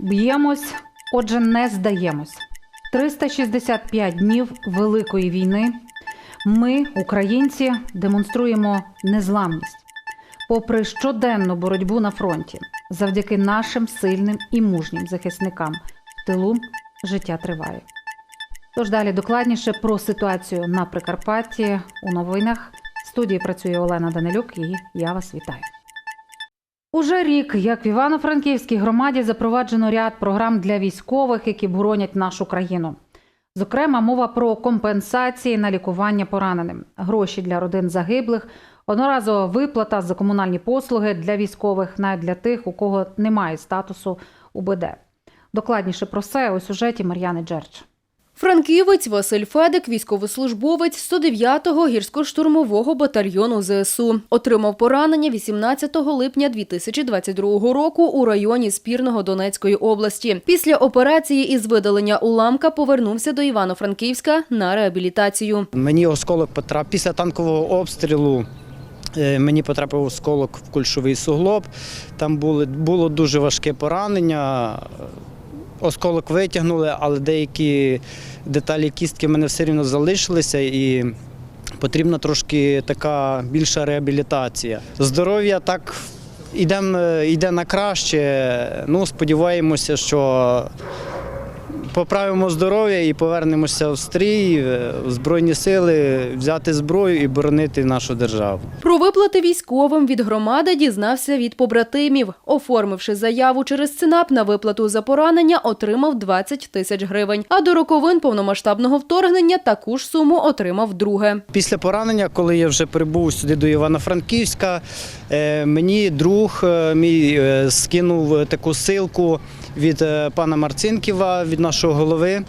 Б'ємось, отже, не здаємось. 365 днів Великої війни. Ми, українці, демонструємо незламність. Попри щоденну боротьбу на фронті, завдяки нашим сильним і мужнім захисникам в тилу життя триває. Тож далі докладніше про ситуацію на Прикарпатті у новинах. В студії працює Олена Данилюк і я вас вітаю. Уже рік, як в Івано-Франківській громаді запроваджено ряд програм для військових, які боронять нашу країну. Зокрема, мова про компенсації на лікування пораненим, гроші для родин загиблих, одноразова виплата за комунальні послуги для військових, навіть для тих, у кого немає статусу УБД. Докладніше про це у сюжеті Мар'яни Джерч. Франківець Василь Федик, військовослужбовець 109-го гірсько-штурмового батальйону ЗСУ. Отримав поранення 18 липня 2022 року у районі Спірного Донецької області. Після операції із видалення уламка повернувся до Івано-Франківська на реабілітацію. Мені осколок потрапив після танкового обстрілу. Е, Мені потрапив осколок в кульшовий суглоб. Там були, було дуже важке поранення. Осколок витягнули, але деякі деталі кістки в мене все рівно залишилися і потрібна трошки така більша реабілітація. Здоров'я так йдем, е, йде на краще. Ну, сподіваємося, що поправимо здоров'я і повернемося в стрій, е, в Збройні сили, взяти зброю і боронити нашу державу. Про виплати військовим від громади дізнався від побратимів. Оформивши заяву через ЦИНАП на виплату за поранення, отримав 20 тисяч гривень. А до роковин повномасштабного вторгнення таку ж суму отримав друге. Після поранення, коли я вже прибув сюди до Івано-Франківська, мені друг е, мій е, скинув таку силку від е, пана Марцинківа, від нашого голови.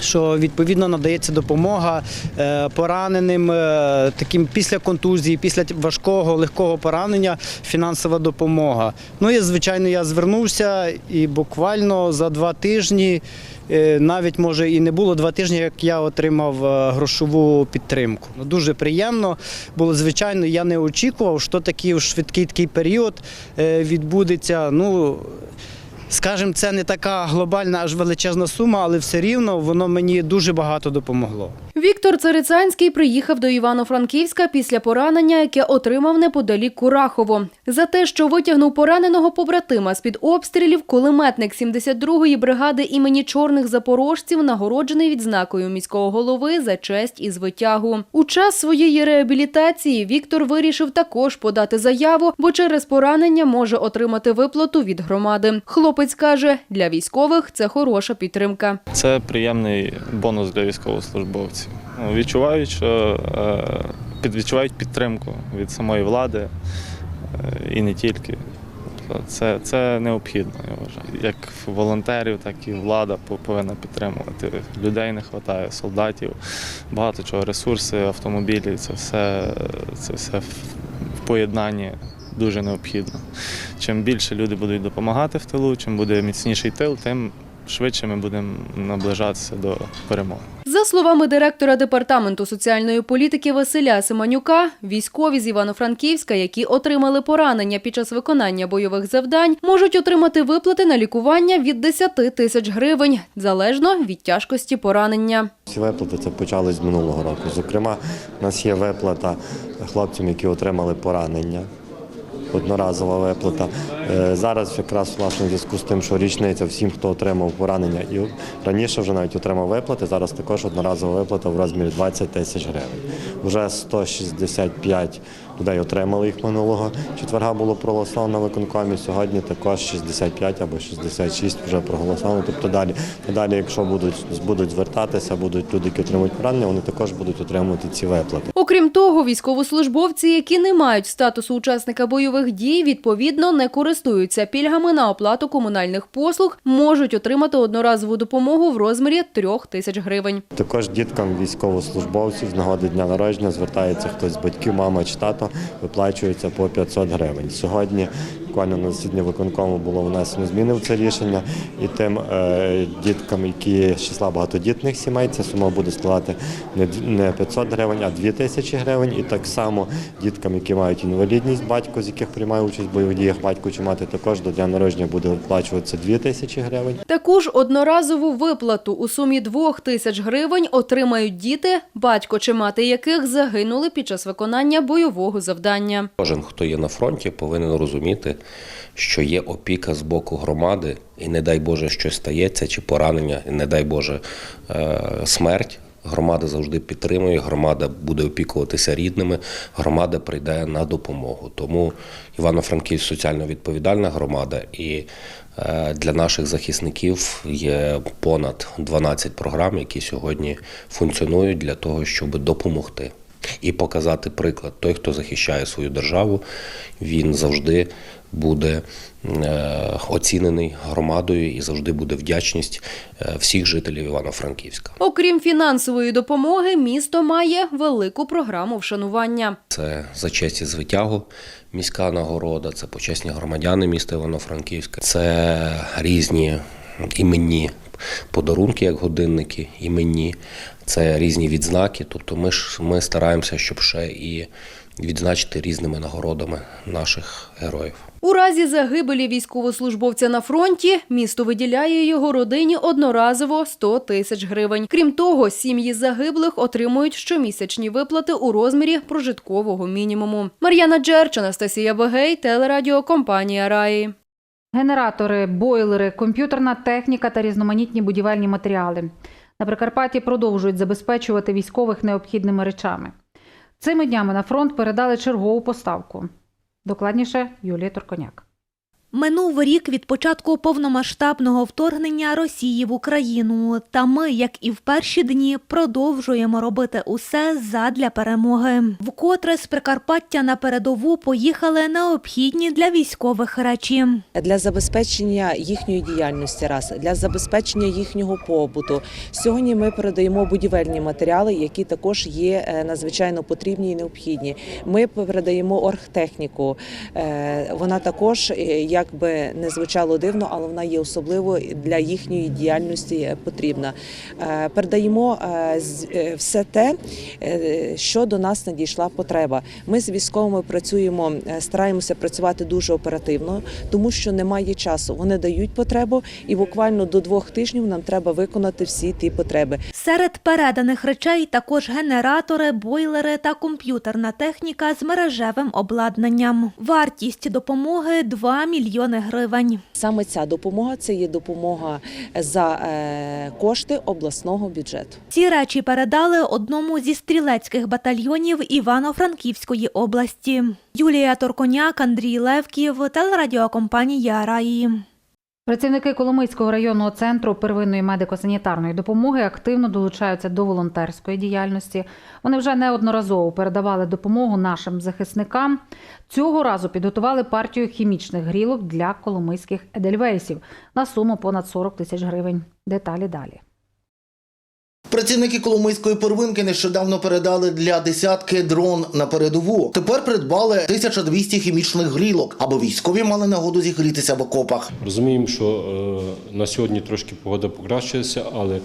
Що відповідно надається допомога е, пораненим, е, таким після контузії, після важкого легкого поранення, фінансова допомога. Ну і звичайно, я звернувся і буквально за два тижні, е, навіть може і не було два тижні, як я отримав е, грошову підтримку. Ну, Дуже приємно було. Звичайно, я не очікував, що такий швидкий такий період е, відбудеться. Ну Скажімо, це не така глобальна аж величезна сума, але все рівно воно мені дуже багато допомогло. Віктор Царицянський приїхав до Івано-Франківська після поранення, яке отримав неподалік Курахово. За те, що витягнув пораненого побратима з-під обстрілів, кулеметник 72-ї бригади імені чорних запорожців нагороджений відзнакою міського голови за честь і звитягу. У час своєї реабілітації Віктор вирішив також подати заяву, бо через поранення може отримати виплату від громади. Хлопець каже, для військових це хороша підтримка. Це приємний бонус для військовослужбовців. Ну, Відчувають, що е, відчувають підтримку від самої влади е, і не тільки. Тобто Це, це необхідно, я вважаю. Як волонтерів, так і влада повинна підтримувати. Людей не вистачає, солдатів, багато чого, ресурси, автомобілі, це все, це все в поєднанні дуже необхідно. Чим більше люди будуть допомагати в тилу, чим буде міцніший тил, тим швидше ми будемо наближатися до перемоги. За словами директора департаменту соціальної політики Василя Семенюка, військові з Івано-Франківська, які отримали поранення під час виконання бойових завдань, можуть отримати виплати на лікування від 10 тисяч гривень, залежно від тяжкості поранення. Ці виплати це почали з минулого року. Зокрема, у нас є виплата хлопцям, які отримали поранення. Одноразова виплата. Е, Зараз якраз власне в зв'язку з тим, що річниця всім, хто отримав поранення, і раніше вже навіть отримав виплати. Зараз також одноразова виплата в розмірі 20 тисяч гривень. Вже 165 людей отримали їх минулого четверга. Було проголосовано на виконкомі. Сьогодні також 65 або 66 вже проголосовано. Тобто далі, далі, якщо будуть будуть звертатися, будуть люди, які отримують поранення, вони також будуть отримувати ці виплати. Окрім того, військовослужбовці, які не мають статусу учасника бойових дій, відповідно не користуються пільгами на оплату комунальних послуг, можуть отримати одноразову допомогу в розмірі трьох тисяч гривень. Також діткам військовослужбовців з нагоди дня народження звертається хтось з батьків, мама чи тато, виплачується по 500 гривень. Сьогодні буквально на засіданні виконкому було внесено зміни в це рішення, і тим е, діткам, які з числа багатодітних сімей, ця сума буде складати не д- 500 гривень, а 2 тисячі гривень. І так само діткам, які мають інвалідність, батько, з яких приймає участь в бойових діях, батько чи мати, також до дня народження буде виплачуватися 2 тисячі гривень. Таку ж одноразову виплату у сумі двох тисяч гривень отримають діти, батько чи мати яких загинули під час виконання бойового завдання. Кожен, хто є на фронті, повинен розуміти, що є опіка з боку громади, і не дай Боже щось стається, чи поранення, і не дай Боже е, смерть. Громада завжди підтримує, громада буде опікуватися рідними, громада прийде на допомогу. Тому Івано-Франківськ соціально відповідальна громада, і е, для наших захисників є понад 12 програм, які сьогодні функціонують для того, щоб допомогти і показати приклад. Той, хто захищає свою державу, він завжди буде е, оцінений громадою і завжди буде вдячність е, всіх жителів Івано-Франківська. Окрім фінансової допомоги, місто має велику програму вшанування. Це за честь звитягу міська нагорода, це почесні громадяни міста Івано-Франківська, це різні іменні подарунки, як годинники, іменні, це різні відзнаки. Тобто ми ж ми стараємося, щоб ще і відзначити різними нагородами наших героїв. У разі загибелі військовослужбовця на фронті місто виділяє його родині одноразово 100 тисяч гривень. Крім того, сім'ї загиблих отримують щомісячні виплати у розмірі прожиткового мінімуму. Мар'яна Джерч, Анастасія Бегей, телерадіокомпанія Раї. Генератори, бойлери, комп'ютерна техніка та різноманітні будівельні матеріали. На Прикарпатті продовжують забезпечувати військових необхідними речами. Цими днями на фронт передали чергову поставку. Докладніше Юлія Турконяк. Минув рік від початку повномасштабного вторгнення Росії в Україну. Та ми, як і в перші дні, продовжуємо робити усе задля перемоги. Вкотре з Прикарпаття на передову поїхали необхідні для військових речі. для забезпечення їхньої діяльності, раз для забезпечення їхнього побуту. Сьогодні ми передаємо будівельні матеріали, які також є е, надзвичайно потрібні і необхідні. Ми передаємо оргтехніку. Е, Вона також, е, як би не звучало дивно, але вона є особливо для їхньої діяльності потрібна. Е, Передаємо е, е, все те, що до нас надійшла потреба. Ми з військовими працюємо, стараємося працювати дуже оперативно, тому що немає часу. Вони дають потребу, і буквально до двох тижнів нам треба виконати всі ті потреби. Серед переданих речей також генератори, бойлери та комп'ютерна техніка з мережевим обладнанням. Вартість допомоги 2 мільйони гривень. Саме ця допомога це є допомога за е, кошти обласного бюджету. Ці речі передали одному зі стрілецьких батальйонів Івано-Франківської області. Юлія Торконяк, Андрій Левків, телерадіокомпанія Раї. Працівники Коломийського районного центру первинної медико-санітарної допомоги активно долучаються до волонтерської діяльності. Вони вже неодноразово передавали допомогу нашим захисникам. Цього разу підготували партію хімічних грілок для коломийських едельвейсів на суму понад 40 тисяч гривень. Деталі далі. Працівники Коломийської первинки нещодавно передали для десятки дрон на передову. Тепер придбали 1200 хімічних грілок, аби військові мали нагоду зігрітися в окопах. Розуміємо, що е, на сьогодні трошки погода покращилася, але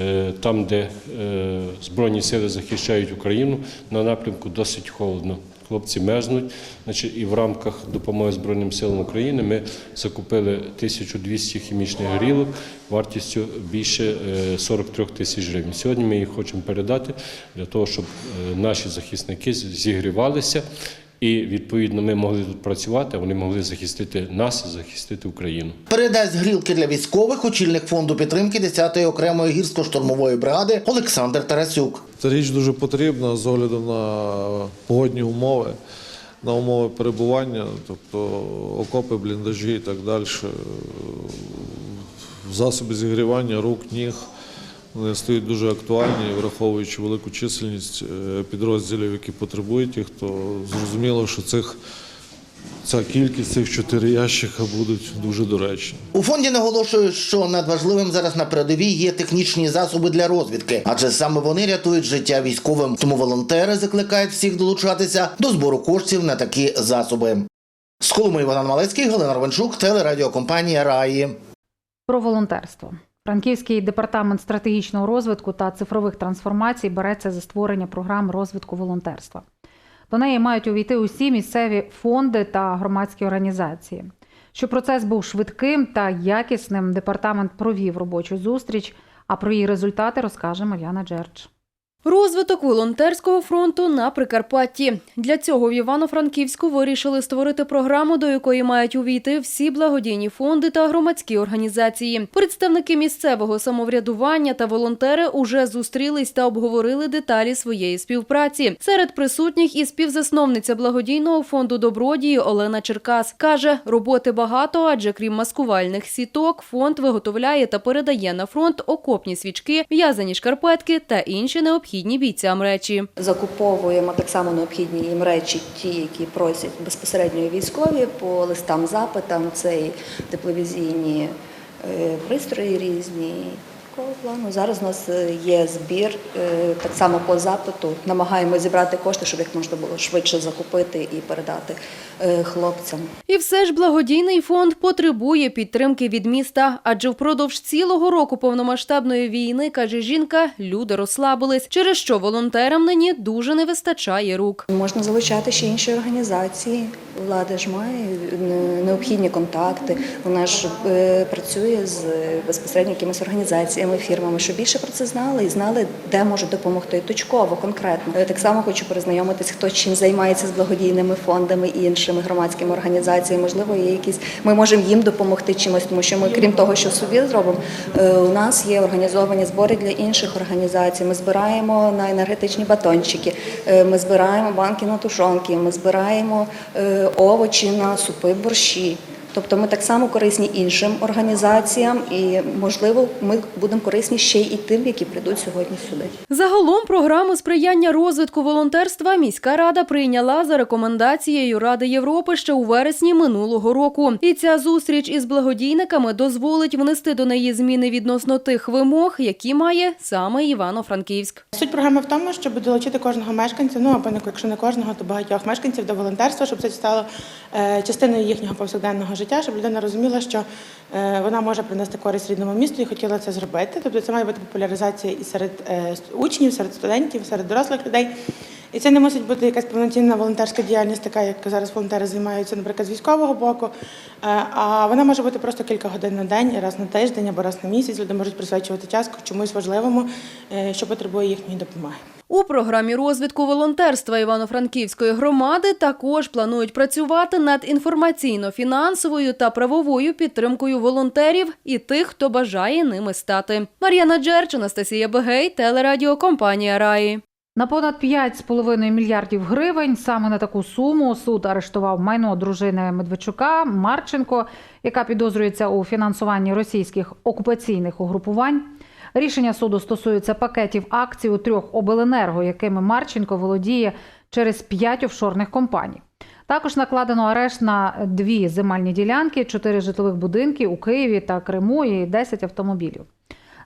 е, там, де е, Збройні сили захищають Україну, на напрямку досить холодно. Хлопці мерзнуть. Значить, і в рамках допомоги Збройним силам України ми закупили 1200 хімічних грілок вартістю більше е, 43 тисяч гривень. Сьогодні ми їх хочемо передати для того, щоб е, наші захисники зігрівалися. І відповідно ми могли тут працювати, вони могли захистити нас і захистити Україну. Передасть грілки для військових очільник фонду підтримки 10-ї окремої гірсько-штурмової бригади Олександр Тарасюк. Ця річ дуже потрібна з огляду на погодні умови, на умови перебування, тобто окопи, бліндажі і так далі, засоби зігрівання рук, ніг. Вони стають дуже актуальні, враховуючи велику чисельність е, підрозділів, які потребують їх, то зрозуміло, що цих, ця кількість цих чотири ящика будуть дуже доречні. У фонді наголошують, що надважливим зараз на передовій є технічні засоби для розвідки, адже саме вони рятують життя військовим. Тому волонтери закликають всіх долучатися до збору коштів на такі засоби. З Колуми Іван Малецький, Галина Ровенчук, телерадіокомпанія Раї. Про волонтерство. Франківський департамент стратегічного розвитку та цифрових трансформацій береться за створення програм розвитку волонтерства. До неї мають увійти усі місцеві фонди та громадські організації. Щоб процес був швидким та якісним, департамент провів робочу зустріч. А про її результати розкаже Мар'яна Джерч. Розвиток волонтерського фронту на Прикарпатті. Для цього в Івано-Франківську вирішили створити програму, до якої мають увійти всі благодійні фонди та громадські організації. Представники місцевого самоврядування та волонтери уже зустрілись та обговорили деталі своєї співпраці. Серед присутніх і співзасновниця благодійного фонду добродії Олена Черкас каже: роботи багато, адже крім маскувальних сіток, фонд виготовляє та передає на фронт окопні свічки, в'язані шкарпетки та інші необхідні бійцям речі. Закуповуємо так само необхідні їм речі, ті, які просять безпосередньо військові по листам, запитам. Це тепловізійні е, пристрої різні. Такого плану. Зараз у нас е, є збір е, так само по запиту. Намагаємося зібрати кошти, щоб їх можна було швидше закупити і передати е, хлопцям. І все ж благодійний фонд потребує підтримки від міста, адже впродовж цілого року повномасштабної війни, каже жінка, люди розслабились, через що волонтерам нині дуже не вистачає рук. Можна залучати ще інші організації. Влада ж має необхідні контакти. Вона ж працює з безпосередньо якимись організаціями, фірмами, щоб більше про це знали і знали, де можуть допомогти точково, конкретно. Так само хочу перезнайомитись, хто чим займається з благодійними фондами і іншими громадськими організаціями. Можливо, є якісь. Ми можемо їм допомогти чимось, тому що ми, крім того, що собі зробимо, е, у нас є організовані збори для інших організацій. Ми збираємо на енергетичні батончики, е, ми збираємо банки на тушонки, ми збираємо е, овочі на супи, борщі. Тобто ми так само корисні іншим організаціям, і можливо, ми будемо корисні ще й тим, які прийдуть сьогодні сюди. Загалом програму сприяння розвитку волонтерства міська рада прийняла за рекомендацією Ради Європи ще у вересні минулого року. І ця зустріч із благодійниками дозволить внести до неї зміни відносно тих вимог, які має саме Івано-Франківськ. Суть програми в тому, щоб долучити кожного мешканця, ну або якщо не кожного, то багатьох мешканців до волонтерства, щоб це стало е, частиною їхнього повсякденного життя, щоб людина розуміла, що е, вона може принести користь рідному місту і хотіла це зробити. Тобто це має бути популяризація і серед е, учнів, серед студентів, серед дорослих людей. І це не мусить бути якась повноцінна волонтерська діяльність, така як зараз волонтери займаються, наприклад, з військового боку. Е, А вона може бути просто кілька годин на день, раз на тиждень або раз на місяць. Люди можуть присвячувати час чомусь важливому, е, що потребує їхньої допомоги. У програмі розвитку волонтерства Івано-Франківської громади також планують працювати над інформаційно-фінансовою та правовою підтримкою волонтерів і тих, хто бажає ними стати. Мар'яна Джерч, Анастасія Бегей, телерадіокомпанія Раї. На понад 5,5 мільярдів гривень саме на таку суму суд арештував майно дружини Медведчука Марченко, яка підозрюється у фінансуванні російських окупаційних угрупувань. Рішення суду стосується пакетів акцій у трьох обленерго, якими Марченко володіє через п'ять офшорних компаній. Також накладено арешт на дві земельні ділянки, чотири житлових будинки у Києві та Криму і 10 автомобілів.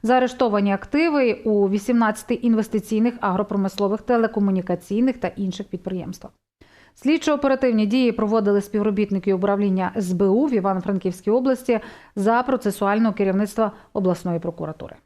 Заарештовані активи у 18 інвестиційних, агропромислових, телекомунікаційних та інших підприємствах. Слідчо-оперативні дії проводили співробітники управління СБУ в Івано-Франківській області за процесуального керівництва обласної прокуратури.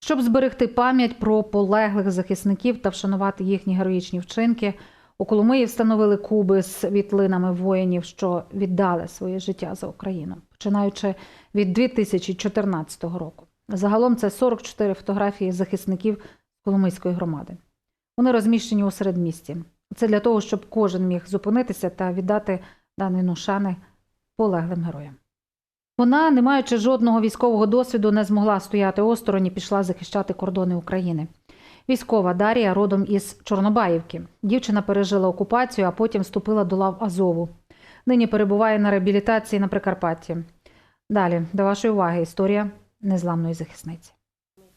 Щоб зберегти пам'ять про полеглих захисників та вшанувати їхні героїчні вчинки, у Коломиї встановили куби з світлинами воїнів, що віддали своє життя за Україну, починаючи від 2014 року. Загалом це 44 фотографії захисників Коломийської громади. Вони розміщені у середмісті. Це для того, щоб кожен міг зупинитися та віддати данину шани полеглим героям. Вона, не маючи жодного військового досвіду, не змогла стояти осторонь і пішла захищати кордони України. Військова Дарія родом із Чорнобаївки. Дівчина пережила окупацію, а потім вступила до лав Азову. нині перебуває на реабілітації на Прикарпатті. Далі до вашої уваги історія незламної захисниці.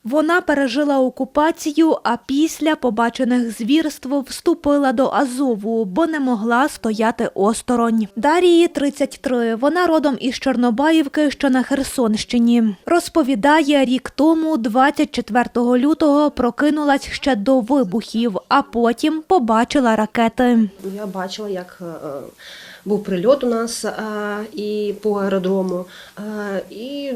Вона пережила окупацію, а після побачених звірств вступила до Азову, бо не могла стояти осторонь. Дарії 33. Вона родом із Чорнобаївки, що на Херсонщині. Розповідає, рік тому, 24 лютого, прокинулась ще до вибухів, а потім побачила ракети. Я бачила, як е, був прильот у нас е, і по аеродрому, е, і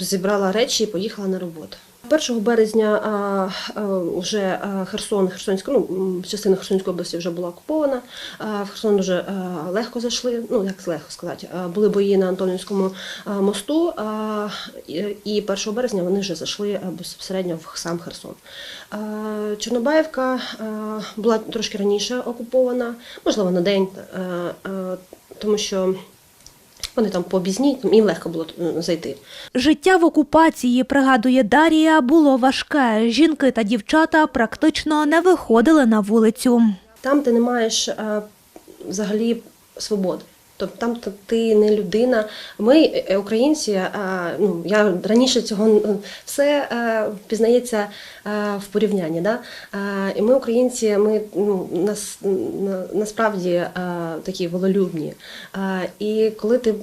зібрала речі і поїхала на роботу. 1 березня вже Херсон, Херсонська, ну, частина Херсонської області вже була окупована. В Херсон дуже легко зайшли, ну як легко сказати, були бої на Антонівському мосту, і, і 1 березня вони вже зайшли безпосередньо в сам Херсон. Чорнобаївка була трошки раніше окупована, можливо, на день, тому що вони там побізні, їм легко було зайти. Життя в окупації, пригадує Дарія, було важке. Жінки та дівчата практично не виходили на вулицю. Там де не маєш е, взагалі свободи. Тобто там т- ти не людина. Ми, е, українці, е, ну я раніше цього все е, пізнається е, в порівнянні. Да? Е, І ми, українці, ми ну, нас, на, насправді е, такі вололюбні. Е, І коли ти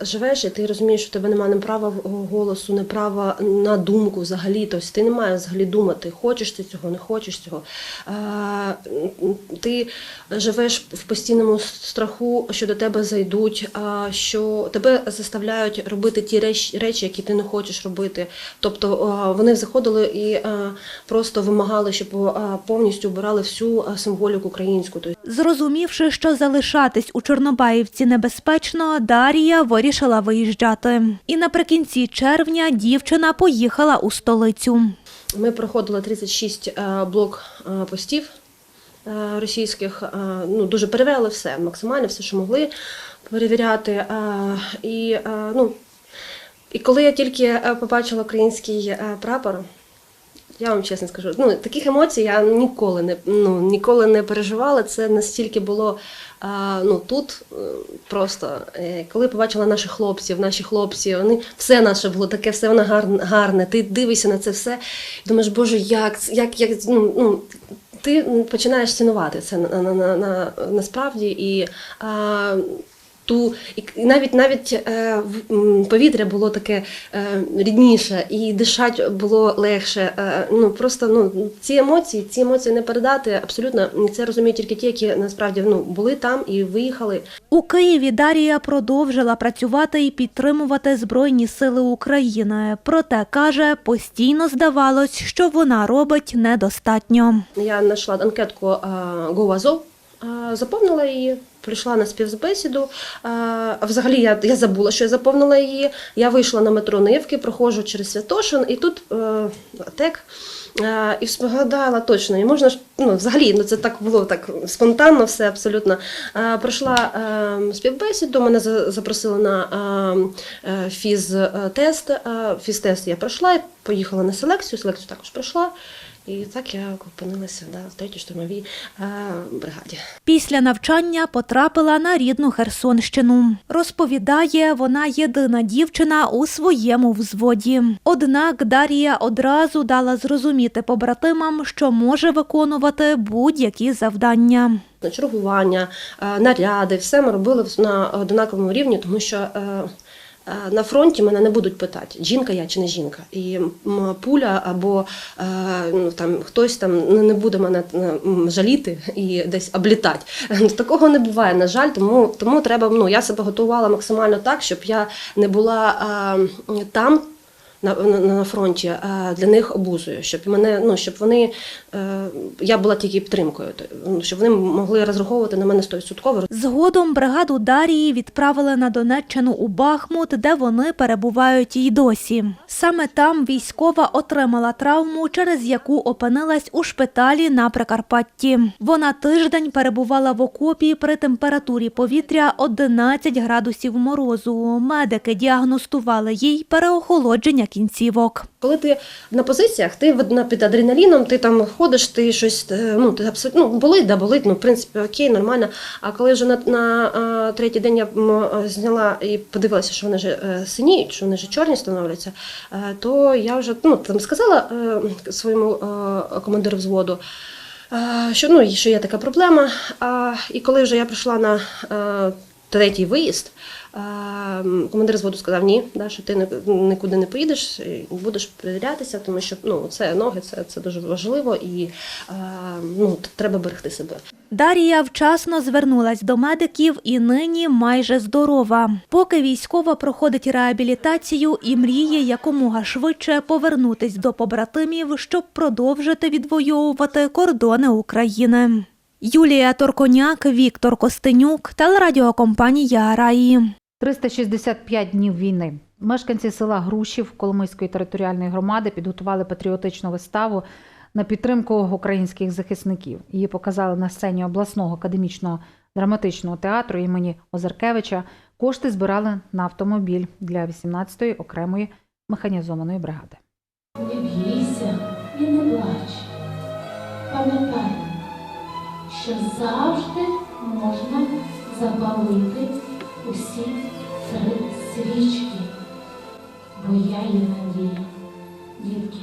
живеш, і ти розумієш, що тебе немає ні права голосу, ні права на думку взагалі. Тобто ти не маєш взагалі думати, хочеш ти цього, не хочеш цього. Е, Ти живеш в постійному страху, що до тебе зайдуть, а, що тебе заставляють робити ті речі, які ти не хочеш робити. Тобто вони заходили і просто вимагали, щоб повністю обирали всю символіку українську. Тобто Зрозумівши, що залишатись у Чорнобаївці небезпечно, Дарія вирішила виїжджати. І наприкінці червня дівчина поїхала у столицю. Ми проходили 36 е, блок е, постів російських. е, Ну, дуже перевіряли все, максимально все, що могли перевіряти. е, І, е, ну, і коли я тільки е, побачила український е, прапор, я вам чесно скажу, ну таких емоцій я ніколи не ну ніколи не переживала. Це настільки було ну тут е, просто е, коли побачила наших хлопців, наші хлопці, вони все наше було таке, все воно гарне, гарне. Ти дивишся на це все, і думаєш, боже, як як, як ну, ну ти починаєш цінувати це на, на, на, на, насправді і. А, ту і навіть навіть е, в- повітря було таке е, рідніше, і дишати було легше. Е, ну просто ну ці емоції, ці емоції не передати абсолютно. Це розуміють тільки ті, які насправді ну були там і виїхали. У Києві Дарія продовжила працювати і підтримувати Збройні сили України. Проте каже, постійно здавалось, що вона робить недостатньо. Я знайшла анкетку Azov, е, заповнила її. Прийшла на співбесіду. Е, взагалі я, я забула, що я заповнила її. Я вийшла на метро Нивки, проходжу через Святошин, і тут е, ТЕК. І згадала точно, і можна ж ну, взагалі, ну це так було так спонтанно, все абсолютно. Е, Пройшла е, співбесіду, мене за- запросили на е, е, фіз-тест. Е, Фіз-тест я пройшла, поїхала на селекцію, селекцію також пройшла. І так я опинилася да, в третій штурмовій е, бригаді. Після навчання потрапила на рідну Херсонщину. Розповідає, вона єдина дівчина у своєму взводі. Однак Дарія одразу дала зрозуміти побратимам, що може виконувати будь-які завдання. На чергування, е, наряди, все ми робили на однаковому рівні, тому що е, е, на фронті мене не будуть питати, жінка я чи не жінка. І пуля або е, ну, там, хтось там ну, не буде мене жаліти і десь облітати. Такого не буває, на жаль, тому, тому треба, ну, я себе готувала максимально так, щоб я не була е, там. На, на, на фронті для них обузою, щоб мене, ну щоб вони я була тільки підтримкою, ну, щоб вони могли розраховувати на мене 100%. Згодом бригаду Дарії відправили на Донеччину у Бахмут, де вони перебувають і досі. Саме там військова отримала травму, через яку опинилась у шпиталі на Прикарпатті. Вона тиждень перебувала в окопі при температурі повітря 11 градусів морозу. Медики діагностували їй переохолодження кінцівок. Коли ти на позиціях, ти під адреналіном, ти там ходиш, ти щось е, ну ти абсолютно ну, болить, да болить, ну в принципі окей, нормально. А коли вже на, на е, третій день я е, зняла і подивилася, що вони е, синіють, що вони вже чорні становляться, то я вже ну там сказала своєму командиру взводу. Що ну що є така проблема. А, і коли вже я прийшла на е, третій виїзд, командир зводу сказав ні, да, що ти ні- нікуди не поїдеш, будеш перевірятися, тому що ну, це ноги, це, це дуже важливо і е, ну, треба берегти себе. Дарія вчасно звернулась до медиків і нині майже здорова. Поки військова проходить реабілітацію і мріє якомога швидше повернутись до побратимів, щоб продовжити відвоювати кордони України. Юлія Торконяк, Віктор Костенюк, телерадіокомпанія Раї. 365 днів війни. Мешканці села Грушів Коломийської територіальної громади підготували патріотичну виставу на підтримку українських захисників. Її показали на сцені обласного академічного драматичного театру імені Озаркевича. Кошти збирали на автомобіль для 18-ї окремої механізованої бригади. Не бійся і не плач. Пам'ятай, що завжди можна запалити усі три свічки. Бо я є надія. Дітки,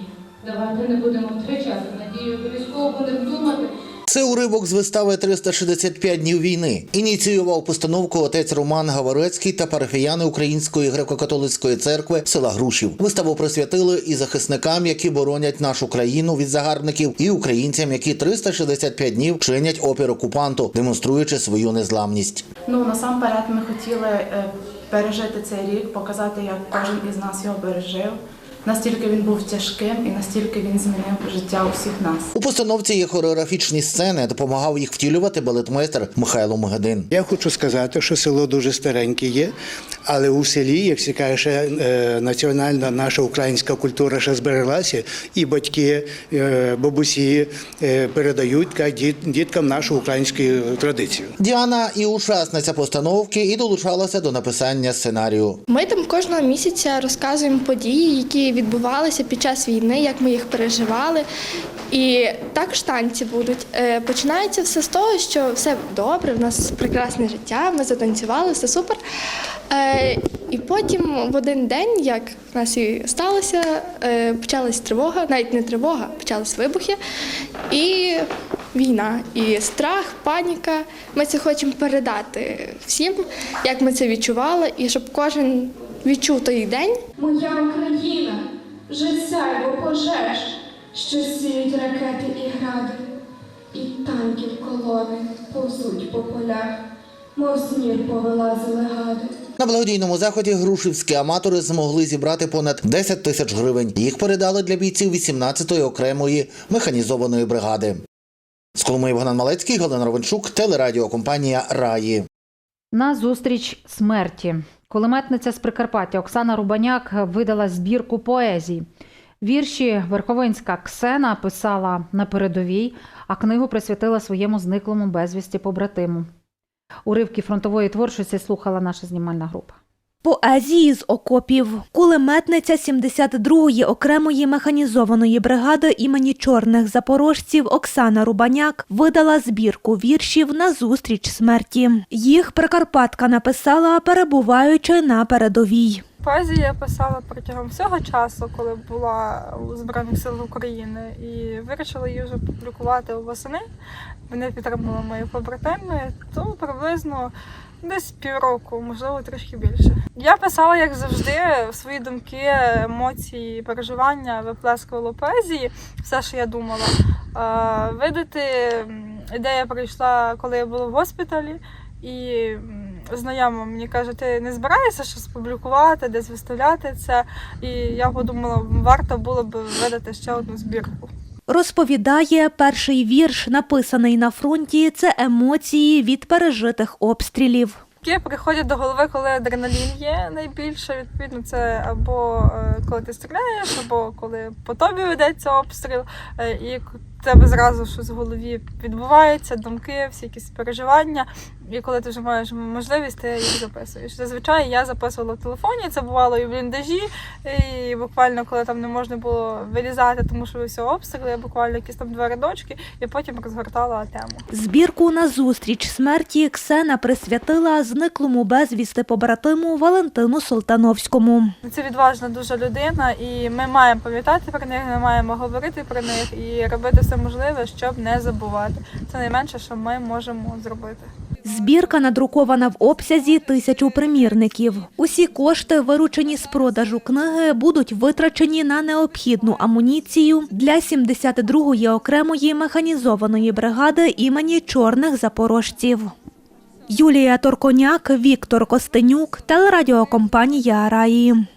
давайте не будемо втрачати надію, обов'язково будемо думати. Це уривок з вистави «365 днів війни. Ініціював постановку отець Роман Гаварецький та парафіяни Української греко-католицької церкви села Грушів. Виставу присвятили і захисникам, які боронять нашу країну від загарбників, і українцям, які 365 днів чинять опір окупанту, демонструючи свою незламність. Ну насамперед ми хотіли е, пережити цей рік, показати, як кожен із нас його пережив. Настільки він був тяжким і настільки він змінив життя усіх нас. У постановці є хореографічні сцени, допомагав їх втілювати балетмейстер Михайло Могедин. Я хочу сказати, що село дуже стареньке є, але у селі, як всі каже, ще, е, національна наша українська культура ще збереглася, і батьки, е, бабусі е, передають діткам нашу українську традицію. Діана і учасниця постановки і долучалася до написання сценарію. Ми там кожного місяця розказуємо події, які відбувалися під час війни, як ми їх переживали. І також танці будуть. Е, Починається все з того, що все добре, в нас прекрасне життя, ми затанцювали, все супер. Е, І потім в один день, як в нас і сталося, е, почалась тривога, навіть не тривога, почались вибухи і війна, і страх, паніка. Ми це хочемо передати всім, як ми це відчували, і щоб кожен відчув той день. Моя Україна, вже сяйво пожеж, що сіють ракети і гради, і танків колони повзуть по полях, мов з повилазили гади. На благодійному заході грушівські аматори змогли зібрати понад 10 тисяч гривень. Їх передали для бійців 18-ї окремої механізованої бригади. З Коломиї Богдан Малецький, Галина Ровенчук, телерадіокомпанія Раї. На зустріч смерті. Кулеметниця з Прикарпаття Оксана Рубаняк видала збірку поезій. Вірші Верховинська Ксена писала на передовій, а книгу присвятила своєму зниклому безвісті побратиму. Уривки фронтової творчості слухала наша знімальна група. Поезії з окопів. Кулеметниця 72-ї окремої механізованої бригади імені чорних запорожців Оксана Рубаняк видала збірку віршів на зустріч смерті. Їх Прикарпатка написала, перебуваючи на передовій. Поезію я писала протягом всього часу, коли була у Збройних сил України, і вирішила її вже публікувати восени. Мене підтримали мої побратими, то приблизно десь півроку, можливо, трішки більше. Я писала, як завжди, свої думки, емоції, переживання, виплескувала поезії, все, що я думала. Видати ідея прийшла, коли я була в госпіталі, і знайома мені каже, ти не збираєшся щось публікувати, десь виставляти це. І я подумала, варто було б видати ще одну збірку. Розповідає, перший вірш, написаний на фронті, це емоції від пережитих обстрілів. Які приходять до голови, коли адреналін є найбільше. Відповідно, це або е, коли ти стріляєш, або коли по тобі ведеться обстріл, е, і тебе зразу щось в голові відбувається, думки, всі якісь переживання. І коли ти вже маєш можливість, ти їх записуєш. Зазвичай я записувала в телефоні, це бувало і в бліндажі, і буквально коли там не можна було вилізати, тому що все обстріли, я буквально якісь там два рядочки, і потім розгортала тему. Збірку на зустріч смерті Ксена присвятила зниклому безвісти побратиму Валентину Солтановському. Це відважна дуже людина, і ми маємо пам'ятати про них, ми маємо говорити про них і робити все можливе, щоб не забувати. Це найменше, що ми можемо зробити. Збірка надрукована в обсязі тисячу примірників. Усі кошти, виручені з продажу книги, будуть витрачені на необхідну амуніцію для 72-ї окремої механізованої бригади імені чорних запорожців. Юлія Торконяк, Віктор Костенюк, телерадіокомпанія Раї.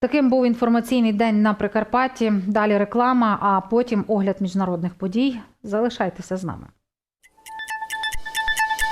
Таким був інформаційний день на Прикарпатті. Далі реклама, а потім огляд міжнародних подій. Залишайтеся з нами.